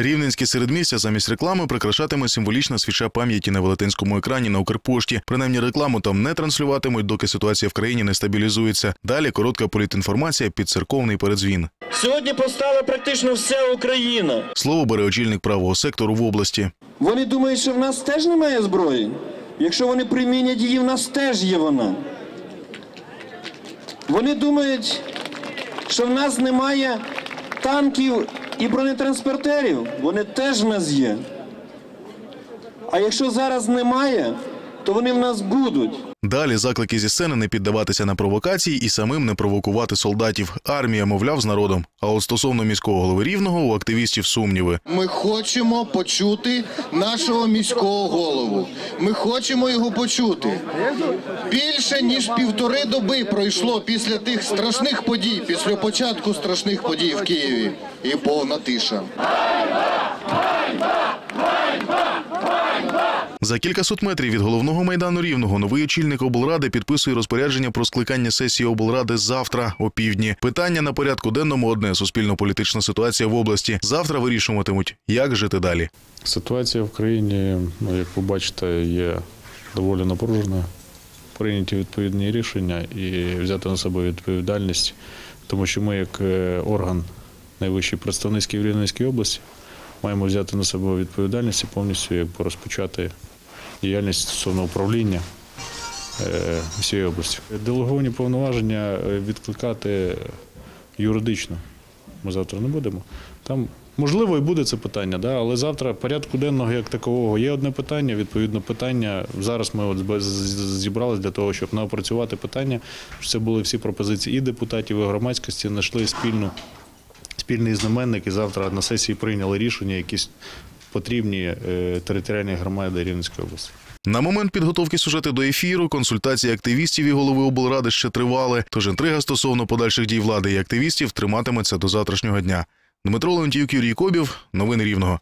Рівненське середмістя замість реклами прикрашатиме символічна свіча пам'яті на велетенському екрані на Укрпошті. Принаймні рекламу там не транслюватимуть, доки ситуація в країні не стабілізується. Далі коротка політінформація під церковний передзвін. Сьогодні постала практично вся Україна. Слово бере очільник правого сектору в області. Вони думають, що в нас теж немає зброї. Якщо вони примінять її, в нас теж є вона. Вони думають, що в нас немає танків і бронетранспортерів. Вони теж в нас є. А якщо зараз немає, то вони в нас будуть. Далі заклики зі сцени не піддаватися на провокації і самим не провокувати солдатів. Армія, мовляв, з народом. А от стосовно міського голови рівного у активістів сумніви. Ми хочемо почути нашого міського голову. Ми хочемо його почути. Більше ніж півтори доби пройшло після тих страшних подій, після початку страшних подій в Києві. І повна тиша. За кількасот метрів від головного майдану рівного новий очільник облради підписує розпорядження про скликання сесії облради завтра о півдні. Питання на порядку денному одне суспільно-політична ситуація в області. Завтра вирішуватимуть, як жити далі. Ситуація в країні, як ви бачите, є доволі напруженою. Прийняті відповідні рішення і взяти на себе відповідальність, тому що ми, як е, орган найвищий представницький в Рівненській області, маємо взяти на себе відповідальність і повністю якби, розпочати діяльність стосовно управління е, всієї області. Делеговані повноваження е, відкликати юридично ми завтра не будемо. Там можливо і буде це питання, да, але завтра порядку денного як такового є одне питання. Відповідно, питання зараз ми от зібрались для того, щоб напрацювати питання. Щоб це були всі пропозиції і депутатів, і громадськості знайшли спільну спільний знаменник і завтра на сесії прийняли рішення, якісь потрібні е, територіальні громади Рівненської області. На момент підготовки сюжету до ефіру консультації активістів і голови облради ще тривали. Тож інтрига стосовно подальших дій влади і активістів триматиметься до завтрашнього дня. Дмитро Леонтіюк, Юрій Кобів. Новини Рівного.